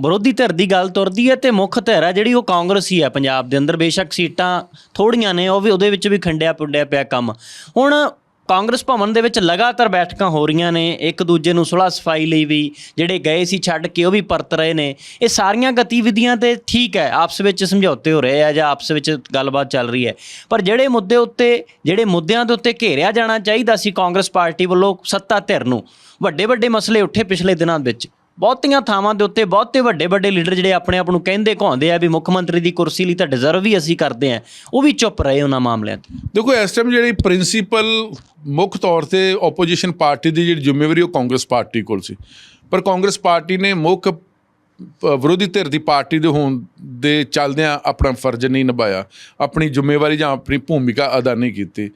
ਵਿਰੋਧੀ ਧਿਰ ਦੀ ਗੱਲ ਤੁਰਦੀ ਹੈ ਤੇ ਮੁੱਖ ਧਿਰ ਹੈ ਜਿਹੜੀ ਉਹ ਕਾਂਗਰਸ ਹੀ ਹੈ ਪੰਜਾਬ ਦੇ ਅੰਦਰ। ਬੇਸ਼ੱਕ ਸੀਟਾਂ ਥੋੜੀਆਂ ਨੇ, ਉਹ ਵੀ ਉਹਦੇ ਵਿੱਚ ਵੀ ਖੰਡਿਆ ਪੁੱਡਿਆ ਪਿਆ ਕੰਮ। ਹੁਣ ਕਾਂਗਰਸ ਭਵਨ ਦੇ ਵਿੱਚ ਲਗਾਤਾਰ ਬੈਠਕਾਂ ਹੋ ਰਹੀਆਂ ਨੇ, ਇੱਕ ਦੂਜੇ ਨੂੰ ਸੁਲ੍ਹਾ ਸਫ਼ਾਈ ਲਈ ਵੀ, ਜਿਹੜੇ ਗਏ ਸੀ ਛੱਡ ਕੇ ਉਹ ਵੀ ਪਰਤ ਰਹੇ ਨੇ। ਇਹ ਸਾਰੀਆਂ ਗਤੀਵਿਧੀਆਂ ਤੇ ਠੀਕ ਹੈ, ਆਪਸ ਵਿੱਚ ਸਮਝੌਤੇ ਹੋ ਰਹੇ ਆ ਜਾਂ ਆਪਸ ਵਿੱਚ ਗੱਲਬਾਤ ਚੱਲ ਰਹੀ ਹੈ। ਪਰ ਜਿਹੜੇ ਮੁੱਦੇ ਉੱਤੇ, ਜਿਹੜੇ ਮੁੱਦਿਆਂ ਦੇ ਉੱਤੇ ਘੇਰਿਆ ਜਾਣਾ ਚਾਹੀਦਾ ਸੀ ਕਾਂਗਰਸ ਪਾਰਟੀ ਵੱਲੋਂ ਸੱਤਾ ਧਿਰ ਨੂੰ ਵੱਡੇ ਵੱਡੇ ਮਸਲੇ ਉੱਠੇ ਪਿਛਲੇ ਦਿਨਾਂ ਵਿੱਚ। ਬਹੁਤੀਆਂ ਥਾਵਾਂ ਦੇ ਉੱਤੇ ਬਹੁਤੇ ਵੱਡੇ ਵੱਡੇ ਲੀਡਰ ਜਿਹੜੇ ਆਪਣੇ ਆਪ ਨੂੰ ਕਹਿੰਦੇ ਕਹਾਉਂਦੇ ਆ ਵੀ ਮੁੱਖ ਮੰਤਰੀ ਦੀ ਕੁਰਸੀ ਲਈ ਤਾਂ ਡਿਜ਼ਰਵ ਵੀ ਅਸੀਂ ਕਰਦੇ ਆ। ਉਹ ਵੀ ਚੁੱਪ ਰਹੇ ਉਹਨਾਂ ਮਾਮਲਿਆਂ ਤੇ। ਦੇਖੋ, ਇਸ ਟਾਈਮ ਜਿਹੜੀ ਪ੍ਰਿੰਸੀਪਲ ਮੁੱਖ ਤੌਰ ਤੇ ਆਪੋਜੀਸ਼ਨ ਪਾਰਟੀ ਦੀ ਜਿਹੜੀ ਜ਼ਿੰਮੇਵਾਰੀ ਉਹ ਕਾਂਗਰਸ ਪਾਰਟੀ ਕੋਲ ਸੀ। ਪਰ ਕਾਂਗਰਸ ਪਾਰਟੀ ਨੇ ਮੁੱਖ ਵਿਰੋਧੀ ਧਿਰ ਦੀ ਪਾਰਟੀ ਦੇ ਹੋਣ ਦੇ ਚੱਲਦਿਆਂ ਆਪਣਾ ਫਰਜ਼ ਨਹੀਂ ਨਿਭਾਇਆ। ਆਪਣੀ ਜ਼ਿੰਮੇਵਾਰੀ ਜਾਂ ਆਪਣੀ ਭੂਮਿਕਾ ਅਦਾ ਨਹੀਂ ਕੀਤੀ।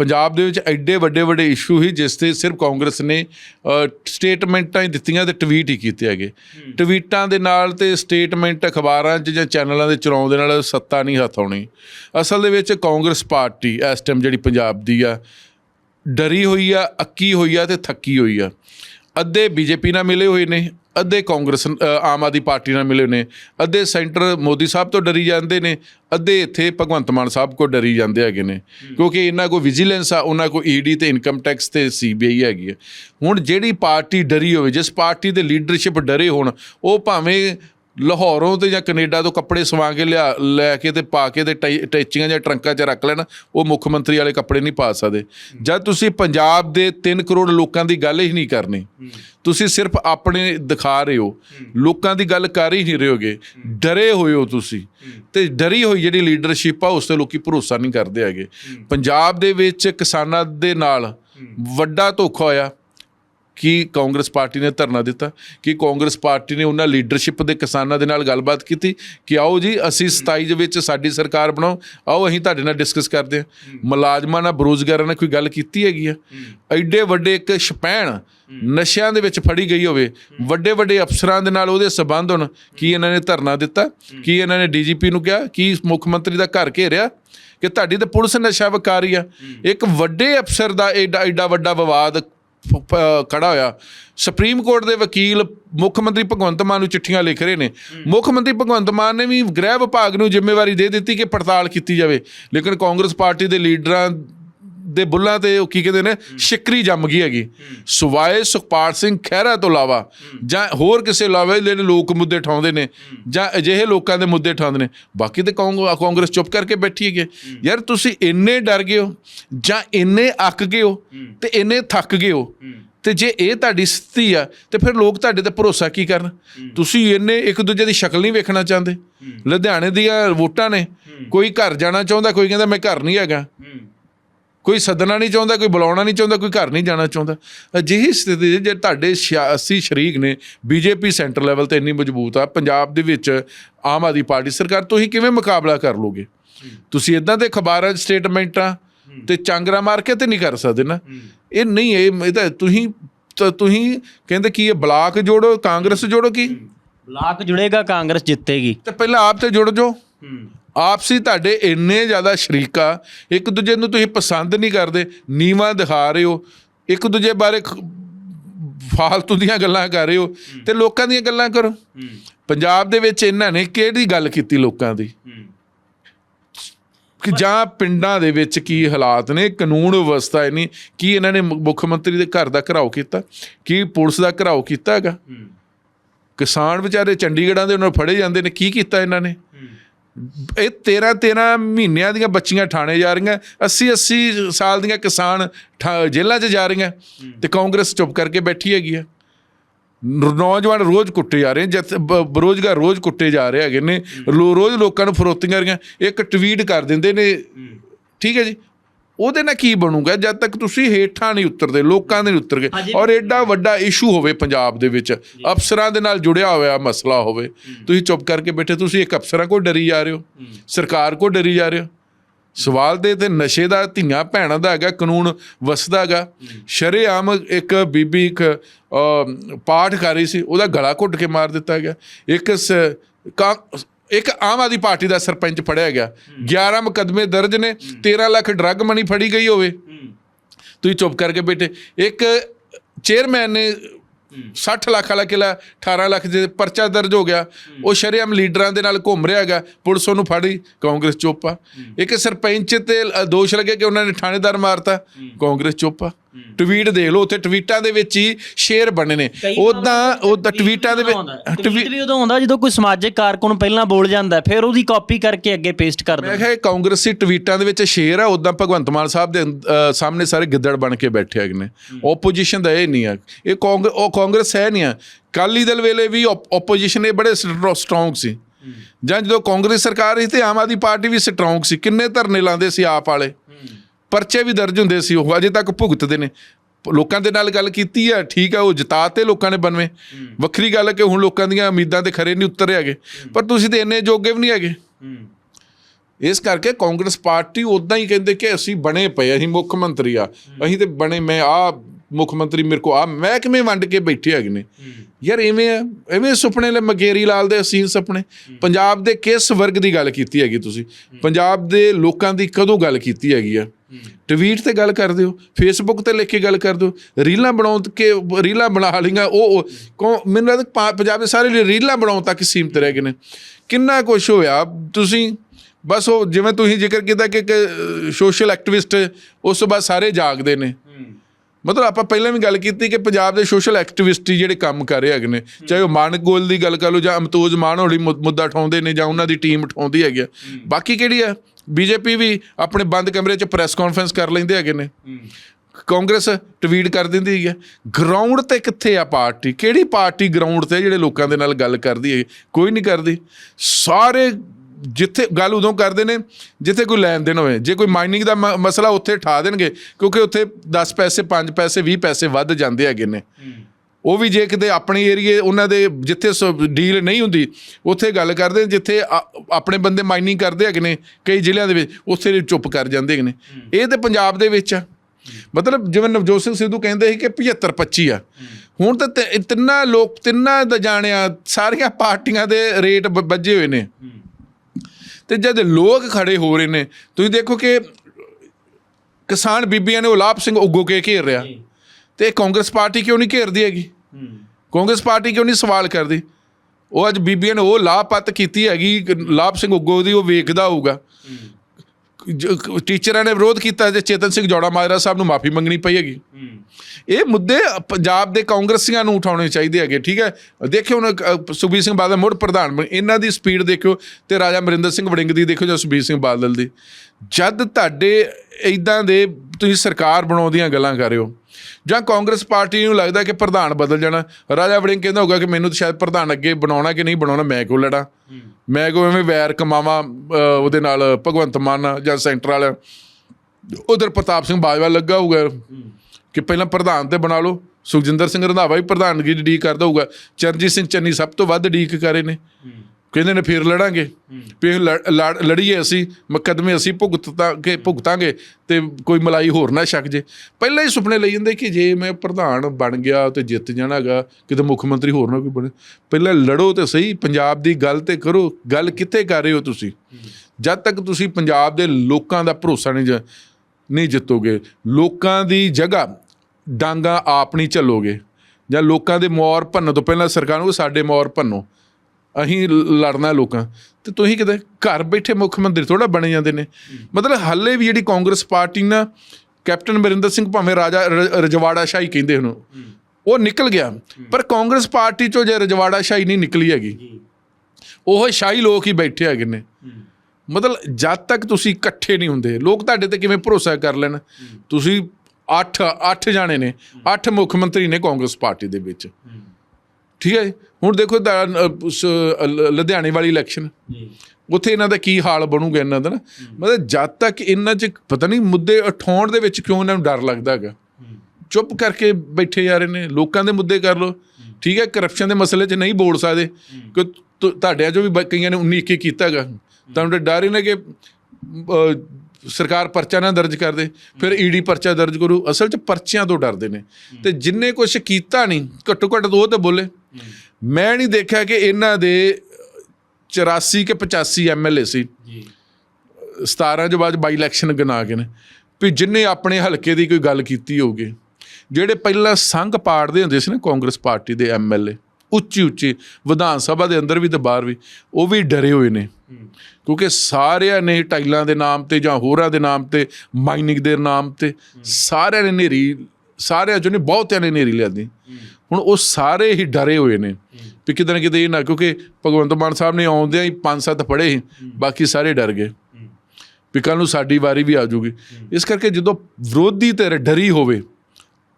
ਪੰਜਾਬ ਦੇ ਵਿੱਚ ਐਡੇ ਵੱਡੇ ਵੱਡੇ ਇਸ਼ੂ ਹੀ ਜਿਸ ਤੇ ਸਿਰਫ ਕਾਂਗਰਸ ਨੇ ਸਟੇਟਮੈਂਟਾਂ ਹੀ ਦਿੱਤੀਆਂ ਤੇ ਟਵੀਟ ਹੀ ਕੀਤੇ ਹੈਗੇ। ਟਵੀਟਾਂ ਦੇ ਨਾਲ ਤੇ ਸਟੇਟਮੈਂਟ ਅਖਬਾਰਾਂ 'ਚ ਜਾਂ ਚੈਨਲਾਂ ਦੇ ਚਲਾਉਣ ਦੇ ਨਾਲ ਸੱਤਾ ਨਹੀਂ ਹੱਥ ਆਉਣੀ। ਅਸਲ ਦੇ ਵਿੱਚ ਕਾਂਗਰਸ ਪਾਰਟੀ ਇਸ ਟਾਈਮ ਜਿਹੜੀ ਪੰਜਾਬ ਦੀ ਆ ਡਰੀ ਹੋਈ ਆ ਅੱਕੀ ਹੋਈ ਆ ਤੇ ਥੱਕੀ ਹੋਈ ਆ। ਅੱਧੇ ਬੀਜੇਪੀ ਨਾਲ ਮਿਲੇ ਹੋਏ ਨੇ ਅੱਧੇ ਕਾਂਗਰਸ ਆਮ ਆਦਮੀ ਪਾਰਟੀ ਨਾਲ ਮਿਲੇ ਨੇ ਅੱਧੇ ਸੈਂਟਰ ਮੋਦੀ ਸਾਹਿਬ ਤੋਂ ਡਰੀ ਜਾਂਦੇ ਨੇ ਅੱਧੇ ਇੱਥੇ ਭਗਵੰਤ ਮਾਨ ਸਾਹਿਬ ਕੋ ਡਰੀ ਜਾਂਦੇ ਹੈਗੇ ਨੇ। ਕਿਉਂਕਿ ਇਹਨਾਂ ਕੋ ਵਿਜੀਲੈਂਸ ਆ ਉਹਨਾਂ ਕੋ ਈਡੀ ਤੇ ਇਨਕਮ ਟੈਕਸ ਤੇ ਸੀਬੀਆਈ ਹੈਗੀ ਹੈ ਹੁਣ ਜਿਹੜੀ ਪਾਰਟੀ ਡਰੀ ਹੋਵੇ ਜਿਸ ਪਾਰਟੀ ਦੇ ਲੀਡਰਸ਼ਿਪ ਡਰੇ ਹੋਣ ਉਹ ਭਾਵੇਂ ਲਾਹੌਰੋਂ ਤੇ ਜਾਂ ਕੈਨੇਡਾ ਤੋਂ ਕੱਪੜੇ ਸਵਾ ਕੇ ਲਿਆ ਲੈ ਕੇ ਤੇ ਪਾ ਕੇ ਤੇ ਟੈਚੀਆਂ ਜਾਂ ਟਰੰਕਾਂ 'ਚ ਰੱਖ ਲੈਣ ਉਹ ਮੁੱਖ ਮੰਤਰੀ ਵਾਲੇ ਕੱਪੜੇ ਨਹੀਂ ਪਾ ਸਕਦੇ। ਜਦ ਤੁਸੀਂ ਪੰਜਾਬ ਦੇ 3 ਕਰੋੜ ਲੋਕਾਂ ਦੀ ਗੱਲ ਹੀ ਨਹੀਂ ਕਰਨੀ ਤੁਸੀਂ ਸਿਰਫ ਆਪਣੇ ਦਿਖਾ ਰਹੇ ਹੋ ਲੋਕਾਂ ਦੀ ਗੱਲ ਕਰ ਹੀ ਨਹੀਂ ਰਹੇ ਹੋਗੇ ਡਰੇ ਹੋਏ ਹੋ ਤੁਸੀਂ। ਤੇ ਡਰੀ ਹੋਈ ਜਿਹੜੀ ਲੀਡਰਸ਼ਿਪ ਆ ਉਸ ਤੇ ਲੋਕੀ ਭਰੋਸਾ ਨਹੀਂ ਕਰਦੇ ਹੈਗੇ। ਪੰਜਾਬ ਦੇ ਵਿੱਚ ਕਿਸਾਨਾਂ ਦੇ ਨਾਲ ਵੱਡਾ ਧੋਖਾ ਹੋਇਆ। ਕਿ ਕਾਂਗਰਸ ਪਾਰਟੀ ਨੇ ਧਰਨਾ ਦਿੱਤਾ ਕਿ ਕਾਂਗਰਸ ਪਾਰਟੀ ਨੇ ਉਹਨਾਂ ਲੀਡਰਸ਼ਿਪ ਦੇ ਕਿਸਾਨਾਂ ਦੇ ਨਾਲ ਗੱਲਬਾਤ ਕੀਤੀ ਕਿ ਆਓ ਜੀ ਅਸੀਂ 27 ਦੇ ਵਿੱਚ ਸਾਡੀ ਸਰਕਾਰ ਬਣਾਓ ਆਓ ਅਸੀਂ ਤੁਹਾਡੇ ਨਾਲ ਡਿਸਕਸ ਕਰਦੇ ਹਾਂ। ਮੁਲਾਜ਼ਮਾਂ ਨਾਲ ਬਰੋਜ਼ਗਾਰਾਂ ਨਾਲ ਕੋਈ ਗੱਲ ਕੀਤੀ ਹੈਗੀ ਆ? ਐਡੇ ਵੱਡੇ ਇੱਕ ਸ਼ਪੈਣ ਨਸ਼ਿਆਂ ਦੇ ਵਿੱਚ ਫੜੀ ਗਈ ਹੋਵੇ ਵੱਡੇ ਵੱਡੇ ਅਫਸਰਾਂ ਦੇ ਨਾਲ ਉਹਦੇ ਸਬੰਧ ਹੋਣ ਕੀ ਇਹਨਾਂ ਨੇ ਧਰਨਾ ਦਿੱਤਾ? ਕੀ ਇਹਨਾਂ ਨੇ ਡੀਜੀਪੀ ਨੂੰ ਕਿਹਾ? ਕੀ ਮੁੱਖ ਮੰਤਰੀ ਦਾ ਘਰ ਘੇਰਿਆ? ਕਿ ਤੁਹਾਡੀ ਤਾਂ ਪੁਲਿਸ ਨਸ਼ਾ ਵਿਕਾਰੀ ਆ। ਇੱਕ ਵੱਡੇ ਅਫਸਰ ਦਾ ਐਡਾ ਐਡਾ ਵੱਡਾ ਵਿਵਾਦ ਖੜਾ ਹੋਇਆ। ਸੁਪਰੀਮ ਕੋਰਟ ਦੇ ਵਕੀਲ ਮੁੱਖ ਮੰਤਰੀ ਭਗਵੰਤ ਮਾਨ ਨੂੰ ਚਿੱਠੀਆਂ ਲਿਖ ਰਹੇ ਨੇ। ਮੁੱਖ ਮੰਤਰੀ ਭਗਵੰਤ ਮਾਨ ਨੇ ਵੀ ਗ੍ਰਹਿ ਵਿਭਾਗ ਨੂੰ ਜ਼ਿੰਮੇਵਾਰੀ ਦੇ ਦਿੱਤੀ ਕਿ ਪੜਤਾਲ ਕੀਤੀ ਜਾਵੇ। ਲੇਕਿਨ ਕਾਂਗਰਸ ਪਾਰਟੀ ਦੇ ਲੀਡਰਾਂ ਦੇ ਬੁੱਲਾਂ ਤੇ ਉਹ ਕੀ ਕਹਿੰਦੇ ਨੇ ਸ਼ਿਕਰੀ ਜੰਮ ਗਈ ਹੈਗੀ। ਸੁਵਾਏ ਸੁਖਪਾਲ ਸਿੰਘ ਖਹਿਰਾ ਤੋਂ ਇਲਾਵਾ ਜਾਂ ਹੋਰ ਕਿਸੇ ਇਲਾਵਾ ਜਿਹੜੇ ਲੋਕ ਮੁੱਦੇ ਠਾਉਂਦੇ ਨੇ ਜਾਂ ਅਜਿਹੇ ਲੋਕਾਂ ਦੇ ਮੁੱਦੇ ਠਾਉਂਦੇ ਨੇ ਬਾਕੀ ਤੇ ਕਾਂਗ- ਕਾਂਗਰਸ ਚੁੱਪ ਕਰਕੇ ਬੈਠੀ ਹੈਗੀ ਯਾਰ ਤੁਸੀਂ ਇੰਨੇ ਡਰ ਗਏ ਹੋ ਜਾਂ ਇੰਨੇ ਅੱਕ ਗਏ ਹੋ ਤੇ ਇੰਨੇ ਥੱਕ ਗਏ ਹੋ ਤੇ ਜੇ ਇਹ ਤੁਹਾਡੀ ਸਥਿਤੀ ਆ ਤੇ ਫਿਰ ਲੋਕ ਤੁਹਾਡੇ ਤੇ ਭਰੋਸਾ ਕੀ ਕਰਨ? ਤੁਸੀਂ ਇੰਨੇ ਇੱਕ ਦੂਜੇ ਦੀ ਸ਼ਕਲ ਨਹੀਂ ਵੇਖਣਾ ਚਾਹੁੰਦੇ। ਲੁਧਿਆਣੇ ਦੀਆਂ ਵੋਟਾਂ ਨੇ ਕੋਈ ਘਰ ਜਾਣਾ ਚਾਹੁੰਦਾ ਕੋਈ ਕਹਿੰਦਾ ਮੈਂ ਘਰ ਨਹੀਂ ਹੈਗਾ। ਕੋਈ ਸੱਦਣਾ ਨਹੀਂ ਚਾਹੁੰਦਾ ਕੋਈ ਬੁਲਾਉਣਾ ਨਹੀਂ ਚਾਹੁੰਦਾ ਕੋਈ ਘਰ ਨਹੀਂ ਜਾਣਾ ਚਾਹੁੰਦਾ। ਅਜਿਹੀ ਸਥਿਤੀ ਜੇ ਤੁਹਾਡੇ 86 ਸ਼ਰੀਕ ਨੇ ਬੀਜੇਪੀ ਸੈਂਟਰ ਲੈਵਲ ਤੇ ਇੰਨੀ ਮਜ਼ਬੂਤ ਆ ਪੰਜਾਬ ਦੇ ਵਿੱਚ ਆਮ ਆਦਮੀ ਪਾਰਟੀ ਸਰਕਾਰ ਤੁਸੀਂ ਕਿਵੇਂ ਮੁਕਾਬਲਾ ਕਰ ਲੋਗੇ ਤੁਸੀਂ ਇਦਾਂ ਦੇ ਖਬਰਾਂ ਸਟੇਟਮੈਂਟਾਂ ਤੇ ਚਾਂਗਰਾ ਮਾਰ ਕੇ ਤੇ ਨਹੀਂ ਕਰ ਸਕਦੇ ਨਾ। ਇਹ ਨਹੀਂ ਇਹ ਇਹ ਤਾਂ ਤੁਸੀਂ ਤੁਸੀਂ ਕਹਿੰਦੇ ਕੀ ਇਹ ਬਲਾਕ ਜੋੜੋ ਕਾਂਗਰਸ ਜੋੜੋ ਕੀ? ਬਲਾਕ ਜੁੜੇਗਾ ਕਾਂਗਰਸ ਜਿੱਤੇਗੀ। ਤੇ ਪਹਿਲਾਂ ਆਪ ਤੇ ਜੁੜ ਜਾਓ। ਆਪਸੀ ਤੁਹਾਡੇ ਇੰਨੇ ਜ਼ਿਆਦਾ ਸ਼ਰੀਕਾ ਇੱਕ ਦੂਜੇ ਨੂੰ ਤੁਸੀਂ ਪਸੰਦ ਨਹੀਂ ਕਰਦੇ ਨੀਵਾ ਦਿਖਾ ਰਹੇ ਹੋ ਇੱਕ ਦੂਜੇ ਬਾਰੇ ਫਾਲਤੂ ਦੀਆਂ ਗੱਲਾਂ ਕਰ ਰਹੇ ਹੋ ਤੇ ਲੋਕਾਂ ਦੀਆਂ ਗੱਲਾਂ ਕਰੋ। ਪੰਜਾਬ ਦੇ ਵਿੱਚ ਇਹਨਾਂ ਨੇ ਕਿਹੜੀ ਗੱਲ ਕੀਤੀ ਲੋਕਾਂ ਦੀ? ਕਿ ਜਾਂ ਪਿੰਡਾਂ ਦੇ ਵਿੱਚ ਕੀ ਹਾਲਾਤ ਨੇ ਕਾਨੂੰਨ ਵਿਵਸਥਾ ਨਹੀਂ ਕੀ ਇਹਨਾਂ ਨੇ ਮੁੱਖ ਮੰਤਰੀ ਦੇ ਘਰ ਦਾ ਘਰਾਓ ਕੀਤਾ ਕੀ ਪੁਲਿਸ ਦਾ ਘਰਾਓ ਕੀਤਾ ਹੈਗਾ? ਕਿਸਾਨ ਵਿਚਾਰੇ ਚੰਡੀਗੜ੍ਹਾਂ ਦੇ ਉਹਨਾਂ ਨੂੰ ਫੜੇ ਜਾਂਦੇ ਨੇ ਕੀ ਕੀਤਾ ਇਹਨਾਂ ਨੇ? ਇਹ 13 13 ਮਹੀਨਿਆਂ ਦੀਆਂ ਬੱਚੀਆਂ ਠਾਣੇ ਜਾ ਰਹੀਆਂ 80 80 ਸਾਲ ਦੀਆਂ ਕਿਸਾਨ ਜੇਲ੍ਹਾਂ 'ਚ ਜਾ ਰਹੀਆਂ ਤੇ ਕਾਂਗਰਸ ਚੁੱਪ ਕਰਕੇ ਬੈਠੀ ਹੈਗੀ ਆ। ਨੌਜਵਾਨ ਰੋਜ਼ ਕੁੱਟੇ ਜਾ ਰਹੇ ਜਦ ਬੇਰੁਜ਼ਗਾਰ ਰੋਜ਼ ਕੁੱਟੇ ਜਾ ਰਹੇ ਹੈਗੇ ਨੇ ਰੋਜ਼ ਲੋਕਾਂ ਨੂੰ ਫਰੋਤੀਆਂ ਰਹੀਆਂ ਇੱਕ ਟਵੀਟ ਕਰ ਦਿੰਦੇ ਨੇ ਠੀਕ ਹੈ ਜੀ? ਉਹਦੇ ਨਾਲ ਕੀ ਬਣੂਗਾ? ਜਦ ਤੱਕ ਤੁਸੀਂ ਹੇਠਾਂ ਨਹੀਂ ਉਤਰਦੇ ਲੋਕਾਂ ਦੇ ਨਹੀਂ ਉਤਰ ਗਏ। ਔਰ ਐਡਾ ਵੱਡਾ ਇਸ਼ੂ ਹੋਵੇ ਪੰਜਾਬ ਦੇ ਵਿੱਚ ਅਫਸਰਾਂ ਦੇ ਨਾਲ ਜੁੜਿਆ ਹੋਇਆ ਮਸਲਾ ਹੋਵੇ ਤੁਸੀਂ ਚੁੱਪ ਕਰਕੇ ਬੈਠੇ ਤੁਸੀਂ ਇੱਕ ਅਫਸਰਾਂ ਕੋਲ ਡਰੀ ਜਾ ਰਹੇ ਹੋ ਸਰਕਾਰ ਕੋਲ ਡਰੀ ਜਾ ਰਹੇ ਹੋ। ਸਵਾਲ ਦੇ ਤੇ ਨਸ਼ੇ ਦਾ ਧੀਆਂ ਭੈਣਾਂ ਦਾ ਹੈਗਾ ਕਾਨੂੰਨ ਵਸਦਾ ਹੈਗਾ। ਸ਼ਰੇਆਮ ਇੱਕ ਬੀਬੀ ਇੱਕ ਪਾਠ ਕਰ ਰਹੀ ਸੀ ਉਹਦਾ ਗਲਾ ਘੁੱਟ ਕੇ ਮਾਰ ਦਿੱਤਾ ਗਿਆ। ਇੱਕ ਇੱਕ ਆਮ ਆਦਮੀ ਪਾਰਟੀ ਦਾ ਸਰਪੰਚ ਫੜਿਆ ਗਿਆ। 11 ਮੁਕੱਦਮੇ ਦਰਜ ਨੇ 13 ਲੱਖ ਡਰੱਗ ਮਨੀ ਫੜੀ ਗਈ ਹੋਵੇ। ਤੁਸੀਂ ਚੁੱਪ ਕਰਕੇ ਬੈਠੇ। ਇੱਕ ਚੇਅਰਮੈਨ ਨੇ 60 ਲੱਖ ਵਾਲਾ ਕਿਲਾ 18 ਲੱਖ ਦੇ ਪਰਚਾ ਦਰਜ ਹੋ ਗਿਆ। ਉਹ ਸ਼ਰੇਆਮ ਲੀਡਰਾਂ ਦੇ ਨਾਲ ਘੁੰਮ ਰਿਹਾ ਹੈਗਾ। ਪੁਲਿਸ ਉਹਨੂੰ ਫੜੀ ਕਾਂਗਰਸ ਚੁੱਪ ਆ। ਇੱਕ ਸਰਪੰਚ ਤੇ ਦੋਸ਼ ਲੱਗੇ ਕਿ ਉਹਨਾਂ ਨੇ ਥਾਣੇਦਾਰ ਮਾਰਤਾ। ਕਾਂਗਰਸ ਚੁੱਪ ਆ। ਟਵੀਟ ਦੇਖ ਲਓ ਉੱਥੇ ਟਵੀਟਾਂ ਦੇ ਵਿੱਚ ਹੀ ਸ਼ੇਅਰ ਬਣੇ ਨੇ। ਉਦਾਂ ਉਹਦਾ ਟਵੀਟਾਂ ਦੇ ਵਿੱਚ ਟਵੀਟ ਵੀ ਉਦੋਂ ਆਉਂਦਾ ਜਦੋਂ ਕੋਈ ਸਮਾਜਿਕ ਕਾਰਕੁਨ ਪਹਿਲਾਂ ਬੋਲ ਜਾਂਦਾ ਫਿਰ ਉਹਦੀ ਕਾਪੀ ਕਰਕੇ ਅੱਗੇ ਪੇਸਟ ਕਰ ਮੈਂ ਦਿੰਦਾ। ਕਿਹਾ ਇਹ ਕਾਂਗਰਸੀ ਟਵੀਟਾਂ ਦੇ ਵਿੱਚ ਸ਼ੇਰ ਆ ਉਦਾਂ ਭਗਵੰਤ ਮਾਨ ਸਾਹਿਬ ਦੇ ਸਾਹਮਣੇ ਸਾਰੇ ਗਿੱਦੜ ਬਣ ਕੇ ਬੈਠੇ ਹੈਗੇ ਨੇ। ਓਪੋਜੀਸ਼ਨ ਦਾ ਇਹ ਨਹੀਂ ਆ। ਇਹ ਕਾਂਗਰਸ ਉਹ ਕਾਂਗਰਸ ਹੈ ਨਹੀਂ ਆ। ਕਾਲੀ ਦਲ ਵੇਲੇ ਵੀ ਓਪੋਜੀਸ਼ਨ ਇਹ ਬੜੇ ਸਟਰੋਂਗ ਸੀ। ਜਾਂ ਜਦੋਂ ਕਾਂਗਰਸ ਸਰਕਾਰ ਸੀ ਤੇ ਆਮ ਆਦਮੀ ਪਾਰਟੀ ਵੀ ਸਟਰੋਂਗ ਸੀ। ਕਿੰਨੇ ਧਰਨੇ ਲਾਉਂਦੇ ਸੀ ਆਪ ਵਾਲੇ? ਪਰਚੇ ਵੀ ਦਰਜ ਹੁੰਦੇ ਸੀ ਉਹ ਅਜੇ ਤੱਕ ਭੁਗਤਦੇ ਨੇ। ਲੋਕਾਂ ਦੇ ਨਾਲ ਗੱਲ ਕੀਤੀ ਆ ਠੀਕ ਆ ਉਹ ਜਿਤਾਤੇ ਲੋਕਾਂ ਨੇ ਬਣਵੇਂ। ਵੱਖਰੀ ਗੱਲ ਹੈ ਕਿ ਹੁਣ ਲੋਕਾਂ ਦੀਆਂ ਉਮੀਦਾਂ ਤੇ ਖਰੇ ਨਹੀਂ ਉਤਰੇ ਹੈਗੇ। ਪਰ ਤੁਸੀਂ ਤੇ ਇੰਨੇ ਜੋਗੇ ਵੀ ਨਹੀਂ ਹੈਗੇ। ਇਸ ਕਰਕੇ ਕਾਂਗਰਸ ਪਾਰਟੀ ਉਦਾਂ ਹੀ ਕਹਿੰਦੇ ਕਿ ਅਸੀਂ ਬਣੇ ਪਏ ਅਸੀਂ ਮੁੱਖ ਮੰਤਰੀ ਆ। ਅਸੀਂ ਤੇ ਬਣੇ ਮੈਂ ਆ ਮੁੱਖ ਮੰਤਰੀ ਮੇਰੇ ਕੋ ਆ ਮੈਂ ਕਿਵੇਂ ਵੰਡ ਕੇ ਬੈਠੇ ਹੈਗੇ ਨੇ। ਯਾਰ ਐਵੇਂ ਆ ਐਵੇਂ ਸੁਪਨੇ ਲੈ ਮਗੇਰੀ ਲਾਲ ਦੇ ਅਸੀਨ ਸੁਪਨੇ। ਪੰਜਾਬ ਦੇ ਕਿਸ ਵਰਗ ਦੀ ਗੱਲ ਕੀਤੀ ਹੈਗੀ ਤੁਸੀਂ? ਪੰਜਾਬ ਦੇ ਲੋਕਾਂ ਦੀ ਕਦੋਂ ਗੱਲ ਕੀਤੀ ਹੈਗੀ ਆ? ਟਵੀਟ ਤੇ ਗੱਲ ਕਰ ਦਿਓ ਫੇਸਬੁੱਕ ਤੇ ਲਿਖ ਕੇ ਗੱਲ ਕਰ ਦਿਓ, ਰੀਲਾਂ ਬਣਾਉਣ ਕੇ ਰੀਲਾਂ ਬਣਾ ਲਈਆਂ, ਉਹ, ਉਹ- ਮੈਨੂੰ ਲੱਗਦਾ ਪੰਜਾਬ ਦੇ ਸਾਰੇ ਰੀਲਾਂ ਬਣਾਉਣ ਤੱਕ ਹੀ ਸੀਮਤ ਰਹਿ ਗਏ ਨੇ। ਕਿੰਨਾ ਕੁਝ ਹੋਇਆ, ਤੁਸੀਂ, ਬਸ ਉਹ ਜਿਵੇਂ ਤੁਸੀਂ ਜ਼ਿਕਰ ਕੀਤਾ ਕਿ ਸੋਸ਼ਲ ਐਕਟਿਵਿਸਟ ਉਸ ਤੋਂ ਬਾਅਦ ਸਾਰੇ ਜਾਗਦੇ ਨੇ। ਮਤਲਬ ਆਪਾਂ ਪਹਿਲਾਂ ਵੀ ਗੱਲ ਕੀਤੀ ਕਿ ਪੰਜਾਬ ਦੇ ਸੋਸ਼ਲ ਐਕਟਿਵਿਸਟ ਹੀ ਜਿਹੜੇ ਕੰਮ ਕਰ ਰਹੇ ਹੈਗੇ ਨੇ ਚਾਹੇ ਉਹ ਮਾਨਕ ਗੋਲ ਦੀ ਗੱਲ ਕਰ ਲਓ ਜਾਂ ਅਮਤੋਜ ਮਾਨ ਹੋਲੀ ਮੁੱਦਾ ਉਠਾਉਂਦੇ ਨੇ ਜਾਂ ਉਹਨਾਂ ਦੀ ਟੀਮ ਉਠਾਉਂਦੀ ਹੈਗੀ ਆ। ਬਾਕੀ ਕਿਹੜੀ ਆ? ਬੀਜੇਪੀ ਵੀ ਆਪਣੇ ਬੰਦ ਕਮਰੇ 'ਚ ਪ੍ਰੈਸ ਕਾਨਫਰੰਸ ਕਰ ਲੈਂਦੇ ਹੈਗੇ ਨੇ। ਕਾਂਗਰਸ ਟਵੀਟ ਕਰ ਦਿੰਦੀ ਹੈ ਗਰਾਊਂਡ ਤੇ ਕਿੱਥੇ ਆ ਪਾਰਟੀ? ਕਿਹੜੀ ਪਾਰਟੀ ਗਰਾਊਂਡ ਤੇ ਜਿਹੜੇ ਲੋਕਾਂ ਦੇ ਨਾਲ ਗੱਲ ਕਰਦੀ ਹੈ ਕੋਈ ਨਹੀਂ ਕਰਦੀ। ਸਾਰੇ ਜਿੱਥੇ ਗੱਲ ਉਦੋਂ ਕਰਦੇ ਨੇ, ਜਿੱਥੇ ਕੋਈ ਲੈਣ ਦੇਣ ਹੋਵੇ, ਜੇ ਕੋਈ ਮਾਈਨਿੰਗ ਦਾ ਮ- ਮਸਲਾ ਉੱਥੇ ਠਾ ਦੇਣਗੇ, ਕਿਉਂਕਿ ਉੱਥੇ 10 ਪੈਸੇ 5 ਪੈਸੇ 20 ਪੈਸੇ ਵੱਧ ਜਾਂਦੇ ਹੈਗੇ ਨੇ। ਉਹ ਵੀ ਜੇ ਕਿਤੇ ਆਪਣੇ ਏਰੀਏ, ਉਹਨਾਂ ਦੇ ਜਿੱਥੇ ਡੀਲ ਨਹੀਂ ਹੁੰਦੀ, ਉੱਥੇ ਗੱਲ ਕਰਦੇ ਨੇ, ਜਿੱਥੇ ਆ- ਆਪਣੇ ਬੰਦੇ ਮਾਈਨਿੰਗ ਕਰਦੇ ਹੈਗੇ ਨੇ, ਕਈ ਜ਼ਿਲ੍ਹਿਆਂ ਦੇ ਵਿੱਚ, ਉੱਥੇ ਚੁੱਪ ਕਰ ਜਾਂਦੇ ਹੈਗੇ ਨੇ। ਇਹ ਤੇ ਪੰਜਾਬ ਦੇ ਵਿੱਚ ਆ। ਮਤਲਬ ਜਿਵੇਂ ਨਵਜੋਤ ਸਿੰਘ ਸਿੱਧੂ ਕਹਿੰਦੇ ਸੀ ਕਿ 75 25 ਆ। ਹੁਣ ਤਾਂ ਤਿ- ਇਹ ਤਿੰਨਾਂ ਲੋਕ, ਤਿੰਨਾਂ ਦਾ ਜਾਣਿਆ, ਸਾਰੀਆਂ ਪਾਰਟੀਆਂ ਦੇ ਰੇਟ ਬ- ਵੱਜੇ ਹੋਏ ਨੇ। ਤੇ ਜਦ ਲੋਕ ਖੜੇ ਹੋ ਰਹੇ ਨੇ ਤੁਸੀਂ ਦੇਖੋ ਕਿ ਕਿਸਾਨ ਬੀਬੀਆਂ ਨੇ ਉਲਾਪ ਸਿੰਘ ਉਗੋ ਕੇ ਘੇਰ ਰਿਹਾ। ਤੇ ਕਾਂਗਰਸ ਪਾਰਟੀ ਕਿਉਂ ਨਹੀਂ ਘੇਰਦੀ ਹੈਗੀ? ਕਾਂਗਰਸ ਪਾਰਟੀ ਕਿਉਂ ਨਹੀਂ ਸਵਾਲ ਕਰਦੀ? ਉਹ ਅੱਜ ਬੀਬੀਆਂ ਨੇ ਉਹ ਲਾਭਪਤ ਕੀਤੀ ਹੈਗੀ ਲਾਭ ਸਿੰਘ ਉਗੋ ਦੀ ਉਹ ਵੇਖਦਾ ਹੋਊਗਾ। ਜ- ਟੀਚਰਾਂ ਨੇ ਵਿਰੋਧ ਕੀਤਾ ਤੇ ਚੇਤਨ ਸਿੰਘ ਜੋੜਾ ਮਾਜਰਾ ਸਾਹਿਬ ਨੂੰ ਮਾਫੀ ਮੰਗਣੀ ਪਈ ਹੈਗੀ। ਇਹ ਮੁੱਦੇ ਪੰਜਾਬ ਦੇ ਕਾਂਗਰਸੀਆਂ ਨੂੰ ਉਠਾਉਣੇ ਚਾਹੀਦੇ ਹੈਗੇ ਠੀਕ ਹੈ? ਦੇਖਿਓ ਹੁਣ ਸੁਖਬੀਰ ਸਿੰਘ ਬਾਦਲ ਮੁੜ ਪ੍ਰਧਾਨ ਬਣੇ ਇਹਨਾਂ ਦੀ ਸਪੀਡ ਦੇਖਿਓ ਤੇ ਰਾਜਾ ਅਮਰਿੰਦਰ ਸਿੰਘ ਵੜਿੰਗ ਦੀ ਦੇਖਿਓ ਜਾਂ ਸੁਖਬੀਰ ਸਿੰਘ ਬਾਦਲ ਦੀ। ਜਦ ਤੁਹਾਡੇ ਇਦਾਂ ਦੇ ਤੁਸੀਂ ਸਰਕਾਰ ਬਣਾਉਂਦੀਆਂ ਗੱਲਾਂ ਕਰ ਰਹੇ ਹੋ ਜਾਂ ਕਾਂਗਰਸ ਪਾਰਟੀ ਨੂੰ ਲੱਗਦਾ ਕਿ ਪ੍ਰਧਾਨ ਬਦਲ ਜਾਣਾ ਰਾਜਾ ਵੜਿੰਗ ਕਹਿੰਦਾ ਹੋਊਗਾ ਕਿ ਮੈਨੂੰ ਤਾਂ ਸ਼ਾਇਦ ਪ੍ਰਧਾਨ ਅੱਗੇ ਬਣਾਉਣਾ ਕਿ ਨਹੀਂ ਬਣਾਉਣਾ ਮੈਂ ਕਿਉਂ ਲੜਾਂ? ਮੈਂ ਕਿਉਂ ਐਵੇਂ ਵੈਰ ਕਮਾਵਾਂ ਉਹਦੇ ਨਾਲ ਭਗਵੰਤ ਮਾਨ ਜਾਂ ਸੈਂਟਰ ਵਾਲਾ ਉਧਰ ਪ੍ਰਤਾਪ ਸਿੰਘ ਬਾਜਵਾ ਲੱਗਾ ਹੋਊਗਾ। ਕਿ ਪਹਿਲਾਂ ਪ੍ਰਧਾਨ ਤੇ ਬਣਾ ਲਓ। ਸੁਖਜਿੰਦਰ ਸਿੰਘ ਰੰਧਾਵਾ ਵੀ ਪ੍ਰਧਾਨਗੀ ਦੀ ਡੀਕ ਕਰਦਾ ਹੋਊਗਾ। ਚਰਨਜੀਤ ਸਿੰਘ ਚੰਨੀ ਸਭ ਤੋਂ ਵੱਧ ਡੀਕ ਕਰੇ ਨੇ। ਕਹਿੰਦੇ ਨੇ ਫੇਰ ਲੜਾਂਗੇ। ਫੇਰ ਲੜ- ਲੜ- ਲੜੀਏ ਅਸੀਂ, ਮੁਕੱਦਮੇ ਅਸੀਂ ਭੁਗਤਾਂ ਕੇ ਭੁਗਤਾਂਗੇ ਤੇ ਕੋਈ ਮਲਾਈ ਹੋਰ ਨਾ ਛਕ ਜੇ। ਪਹਿਲਾਂ ਹੀ ਸੁਪਨੇ ਲਈ ਜਾਂਦੇ ਕਿ ਜੇ ਮੈਂ ਪ੍ਰਧਾਨ ਬਣ ਗਿਆ ਤੇ ਜਿੱਤ ਜਾਣਾਗਾ, ਕਿਤੇ ਮੁੱਖ ਮੰਤਰੀ ਹੋਰ ਨਾ ਕੋਈ ਬਣੇ। ਪਹਿਲਾਂ ਲੜੋ ਤੇ ਸਹੀ, ਪੰਜਾਬ ਦੀ ਗੱਲ ਤੇ ਕਰੋ। ਗੱਲ ਕਿੱਥੇ ਕਰ ਰਹੇ ਹੋ ਤੁਸੀਂ? ਜਦ ਤੱਕ ਤੁਸੀਂ ਪੰਜਾਬ ਦੇ ਲੋਕਾਂ ਦਾ ਭਰੋਸਾ ਨਹੀਂ ਜ- ਨਹੀਂ ਜਿੱਤੋਗੇ, ਲੋਕਾਂ ਦੀ ਜਗ੍ਹਾ ਡਾਂਗਾ ਆਪ ਨਹੀਂ ਚੱਲੋਗੇ ਜਾਂ ਲੋਕਾਂ ਦੇ ਮੌਰ ਭੰਨਣ ਤੋਂ ਪਹਿਲਾਂ ਸਰਕਾਰ ਨੂੰ ਸਾਡੇ ਮੌਰ ਭੰਨੋ। ਅਸੀਂ ਲੜਨਾ ਲੋਕਾਂ। ਤੇ ਤੁਸੀਂ ਕਿਤੇ ਘਰ ਬੈਠੇ ਮੁੱਖ ਮੰਤਰੀ ਥੋੜਾ ਬਣੇ ਜਾਂਦੇ ਨੇ। ਮਤਲਬ ਹਾਲੇ ਵੀ ਜਿਹੜੀ ਕਾਂਗਰਸ ਪਾਰਟੀ ਨਾ, ਕੈਪਟਨ ਅਮਰਿੰਦਰ ਸਿੰਘ ਭਾਵੇਂ ਰਾਜਾ ਰ- ਰਜਵਾੜਾ ਸ਼ਾਹੀ ਕਹਿੰਦੇ ਉਹਨੂੰ ਉਹ ਨਿਕਲ ਗਿਆ। ਪਰ ਕਾਂਗਰਸ ਪਾਰਟੀ ਚੋਂ ਜੇ ਰਜਵਾੜਾ ਸ਼ਾਹੀ ਨਹੀਂ ਨਿਕਲੀ ਹੈਗੀ, ਉਹ ਸ਼ਾਹੀ ਲੋਕ ਹੀ ਬੈਠੇ ਹੈਗੇ ਨੇ। ਮਤਲਬ ਜਦ ਤੱਕ ਤੁਸੀਂ ਇਕੱਠੇ ਨਹੀਂ ਹੁੰਦੇ, ਲੋਕ ਤੁਹਾਡੇ ਤੇ ਕਿਵੇਂ ਭਰੋਸਾ ਕਰ ਲੈਣ? ਤੁਸੀਂ 8 8 ਜਾਣੇ ਨੇ। 8 ਮੁੱਖ ਮੰਤਰੀ ਨੇ ਕਾਂਗਰਸ ਪਾਰਟੀ ਦੇ ਵਿੱਚ। ਠੀਕ ਹੈ ਜੀ? ਹੁਣ ਦੇਖੋ ਲ- ਲੁਧਿਆਣੇ ਵਾਲੀ ਇਲੈਕਸ਼ਨ ਉੱਥੇ ਇਹਨਾਂ ਦਾ ਕੀ ਹਾਲ ਬਣੂਗਾ ਇਹਨਾਂ ਦਾ ਨਾ? ਮਤਲਬ ਜਦ ਤੱਕ ਇਹਨਾਂ 'ਚ ਪਤਾ ਨਹੀਂ ਮੁੱਦੇ ਉਠਾਉਣ ਦੇ ਵਿੱਚ ਕਿਉਂ ਇਹਨਾਂ ਨੂੰ ਡਰ ਲੱਗਦਾ ਹੈਗਾ। ਚੁੱਪ ਕਰਕੇ ਬੈਠੇ ਜਾ ਰਹੇ ਨੇ। ਲੋਕਾਂ ਦੇ ਮੁੱਦੇ ਕਰ ਲਓ। ਠੀਕ ਹੈ? ਕਰਪਸ਼ਨ ਦੇ ਮਸਲੇ 'ਚ ਨਹੀਂ ਬੋਲ ਸਕਦੇ। ਕਿ ਤੁ- ਤੁਹਾਡਿਆਂ 'ਚੋਂ ਵੀ ਕਈਆਂ ਨੇ 19 21 ਕੀਤਾ ਹੈਗਾ। ਤੁਹਾਨੂੰ ਡਰ ਹੀ ਨਾ ਕਿ ਸਰਕਾਰ ਪਰਚਾ ਨਾ ਦਰਜ ਕਰਦੇ ਫਿਰ ਈਡੀ ਪਰਚਾ ਦਰਜ ਕਰੂ। ਅਸਲ 'ਚ ਪਰਚਿਆਂ ਤੋਂ ਡਰਦੇ ਨੇ। ਤੇ ਜਿੰਨੇ ਕੁਝ ਕੀਤਾ ਨਹੀਂ ਘੱਟੋ ਘੱਟ ਉਹ ਤਾਂ ਬੋਲੇ। ਮੈਂ ਨਹੀਂ ਦੇਖਿਆ ਕਿ ਇਹਨਾਂ ਦੇ 84 ਕਿ 85 ਐਮਐਲਏ ਸੀ ਜੀ। 17 ਜੋ ਬਾਅਦ ਬਾਈ ਇਲੈਕਸ਼ਨ ਗਨਾ ਕੇ ਨੇ। ਵੀ ਜਿੰਨੇ ਆਪਣੇ ਹਲਕੇ ਦੀ ਕੋਈ ਗੱਲ ਕੀਤੀ ਹੋਊਗੀ ਜਿਹੜੇ ਪਹਿਲਾਂ ਸੰਘ ਪਾੜਦੇ ਹੁੰਦੇ ਸੀ ਨਾ ਕਾਂਗਰਸ ਪਾਰਟੀ ਦੇ ਐਮਐਲਏ ਉੱਚੀ ਉੱਚੀ ਵਿਧਾਨ ਸਭਾ ਦੇ ਅੰਦਰ ਵੀ ਤੇ ਬਾਹਰ ਵੀ ਉਹ ਵੀ ਡਰੇ ਹੋਏ ਨੇ। ਕਿਉਂਕਿ ਸਾਰਿਆਂ ਨੇ ਟਾਈਲਾਂ ਦੇ ਨਾਮ ਤੇ ਜਾਂ ਹੋਰਾਂ ਦੇ ਨਾਮ ਤੇ, ਮਾਈਨਿੰਗ ਦੇ ਨਾਮ ਤੇ, ਸਾਰਿਆਂ ਨੇ ਨੇਰੀ, ਸਾਰਿਆਂ ਚੋਂ ਨਹੀਂ, ਬਹੁਤਿਆਂ ਨੇ ਨੇਰੀ ਲਿਆਂਦੀ ਹੁਣ ਉਹ ਸਾਰੇ ਹੀ ਡਰੇ ਹੋਏ ਨੇ ਵੀ ਕਿਤੇ ਨਾ ਕਿਤੇ ਇਹ ਨਾ, ਕਿਉਂਕਿ ਭਗਵੰਤ ਮਾਨ ਸਾਹਿਬ ਨੇ ਆਉਂਦਿਆਂ ਹੀ ਪੰਜ ਸੱਤ ਪੜ੍ਹੇ ਬਾਕੀ ਸਾਰੇ ਡਰ ਗਏ। ਵੀ ਕੱਲ੍ਹ ਨੂੰ ਸਾਡੀ ਵਾਰੀ ਵੀ ਆ ਜੂਗੀ ਇਸ ਕਰਕੇ ਜਦੋਂ ਵਿਰੋਧੀ ਧਿਰ ਡਰੀ ਹੋਵੇ,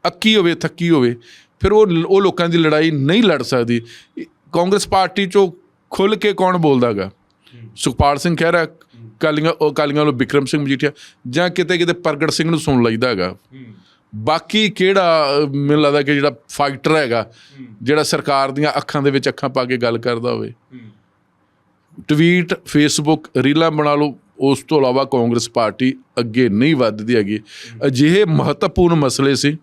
ਅੱਕੀ ਹੋਵੇ, ਥੱਕੀ ਹੋਵੇ, ਫਿਰ ਉਹ ਉਹ ਲੋਕਾਂ ਦੀ ਲੜਾਈ ਨਹੀਂ ਲੜ ਸਕਦੀ। ਕਾਂਗਰਸ ਪਾਰਟੀ ਚੋਂ ਖੁੱਲ ਕੇ ਕੌਣ ਬੋਲਦਾਗਾ? ਸੁਖਪਾਲ ਸਿੰਘ ਖਹਿਰਾ, ਕਾਲੀਆਂ ਉਹ ਕਾਲੀਆਂ ਨੂੰ ਵਿਕਰਮ ਸਿੰਘ ਮਜੀਠੀਆ, ਜਾਂ ਕਿਤੇ ਕਿਤੇ ਪ੍ਰਗਟ ਸਿੰਘ ਨੂੰ ਸੁਣ ਲਈਦਾ ਹੈਗਾ। ਬਾਕੀ ਕਿਹੜਾ ਮੈਨੂੰ ਲੱਗਦਾ ਕਿ ਜਿਹੜਾ ਫਾਈਟਰ ਹੈਗਾ, ਜਿਹੜਾ ਸਰਕਾਰ ਦੀਆਂ ਅੱਖਾਂ ਦੇ ਵਿੱਚ ਅੱਖਾਂ ਪਾ ਕੇ ਗੱਲ ਕਰਦਾ ਹੋਵੇ। ਟਵੀਟ ਫੇਸਬੁੱਕ ਰੀਲਾਂ ਬਣਾ ਲਓ, ਉਸ ਤੋਂ ਇਲਾਵਾ ਕਾਂਗਰਸ ਪਾਰਟੀ ਅੱਗੇ ਨਹੀਂ ਵੱਧਦੀ ਹੈਗੀ। ਅਜਿਹੇ ਮਹੱਤਵਪੂਰਨ ਮਸਲੇ ਸੀ,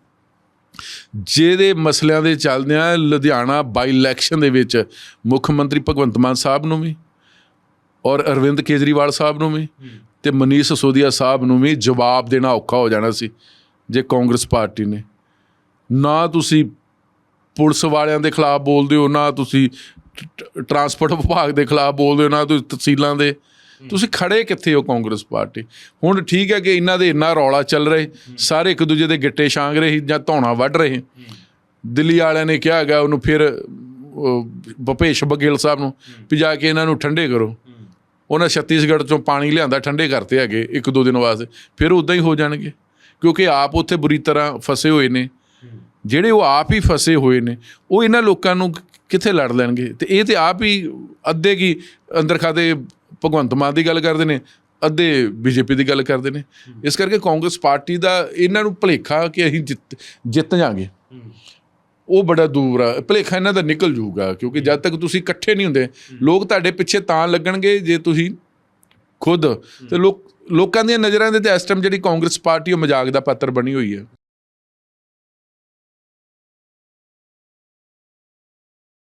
ਜਿਹਦੇ ਮਸਲਿਆਂ ਦੇ ਚੱਲਦਿਆਂ ਲੁਧਿਆਣਾ ਬਾਈ ਇਲੈਕਸ਼ਨ ਦੇ ਵਿੱਚ ਮੁੱਖ ਮੰਤਰੀ ਭਗਵੰਤ ਮਾਨ ਸਾਹਿਬ ਨੂੰ ਵੀ ਔਰ ਅਰਵਿੰਦ ਕੇਜਰੀਵਾਲ ਸਾਹਿਬ ਨੂੰ ਵੀ ਤੇ ਮਨੀਸ਼ ਸੋਦੀਆ ਸਾਹਿਬ ਨੂੰ ਵੀ ਜਵਾਬ ਦੇਣਾ ਔਖਾ ਹੋ ਜਾਣਾ ਸੀ ਜੇ ਕਾਂਗਰਸ ਪਾਰਟੀ ਨੇ। ਨਾ ਤੁਸੀਂ ਪੁਲਿਸ ਵਾਲਿਆਂ ਦੇ ਖਿਲਾਫ ਬੋਲਦੇ ਹੋ ਨਾ ਤੁਸੀਂ ਟਰਾਂਸਪੋਰਟ ਵਿਭਾਗ ਦੇ ਖਿਲਾਫ ਬੋਲਦੇ ਹੋ ਨਾ ਤੁਸੀਂ ਤਹਿਸੀਲਾਂ ਦੇ। ਤੁਸੀਂ ਖੜੇ ਕਿੱਥੇ ਹੋ ਕਾਂਗਰਸ ਪਾਰਟੀ? ਹੁਣ ਠੀਕ ਹੈ ਕਿ ਇਹਨਾਂ ਦੇ ਇੰਨਾ ਰੌਲਾ ਚੱਲ ਰਿਹਾ ਸਾਰੇ ਇੱਕ ਦੂਜੇ ਦੇ ਗਿੱਟੇ ਛਾਂਗ ਰਹੇ ਜਾਂ ਧੌਣਾ ਵੱਢ ਰਹੇ ਦਿੱਲੀ ਵਾਲਿਆਂ ਨੇ ਕਿਹਾ ਹੈਗਾ ਉਹਨੂੰ ਫਿਰ ਭੁਪੇਸ਼ ਬਘੇਲ ਸਾਹਿਬ ਨੂੰ ਵੀ ਜਾ ਕੇ ਇਹਨਾਂ ਨੂੰ ਠੰਡੇ ਕਰੋ। ਉਹਨਾਂ ਛੱਤੀਸਗੜ੍ਹ ਚੋਂ ਪਾਣੀ ਲਿਆਂਦਾ, ਠੰਡੇ ਕਰਤੇ ਹੈਗੇ, ਇੱਕ ਦੋ ਦਿਨ ਵਾਸਤੇ। ਫਿਰ ਉਦਾਂ ਹੀ ਹੋ ਜਾਣਗੇ। ਕਿਉਂਕਿ ਆਪ ਉੱਥੇ ਬੁਰੀ ਤਰ੍ਹਾਂ ਫਸੇ ਹੋਏ ਨੇ। ਜਿਹੜੇ ਉਹ ਆਪ ਹੀ ਫਸੇ ਹੋਏ ਨੇ, ਉਹ ਇਹਨਾਂ ਲੋਕਾਂ ਨੂੰ ਕਿੱਥੇ ਲੜ ਲੈਣਗੇ? ਤੇ ਇਹ ਤੇ ਆਪ ਹੀ ਅੱਧੇ ਕੀ ਅੰਦਰ ਖਾਦੇ ਭਗਵੰਤ ਮਾਨ ਦੀ ਗੱਲ ਕਰਦੇ ਨੇ, ਅੱਧੇ ਬੀਜੇਪੀ ਦੀ ਗੱਲ ਕਰਦੇ ਨੇ। ਇਸ ਕਰਕੇ ਕਾਂਗਰਸ ਪਾਰਟੀ ਦਾ ਇਹਨਾਂ ਨੂੰ ਭਲੇਖਾ ਕਿ ਅਸੀਂ ਜਿੱਤ ਜਿੱਤ ਜਾਾਂਗੇ। ਉਹ ਬੜਾ ਦੂਰ ਆ। ਭਲੇਖਾ ਇਹਨਾਂ ਦਾ ਨਿਕਲ ਜਾਊਗਾ ਕਿਉਂਕਿ ਜਦ ਤੱਕ ਤੁਸੀਂ ਇਕੱਠੇ ਨਹੀਂ ਹੁੰਦੇ ਲੋਕ ਤੁਹਾਡੇ ਪਿੱਛੇ ਤਾਂ ਲੱਗਣਗੇ ਜੇ ਤੁਸੀਂ ਖੁਦ। ਤੇ ਲੋਕ ਲੋਕਾਂ ਦੀਆਂ ਨਜ਼ਰਾਂ ਦੇ ਤੇ ਇਸ ਟਾਈਮ ਜਿਹੜੀ ਕਾਂਗਰਸ ਪਾਰਟੀ ਉਹ ਮਜ਼ਾਕ ਦਾ ਪਾਤਰ ਬਣੀ ਹੋਈ ਹੈ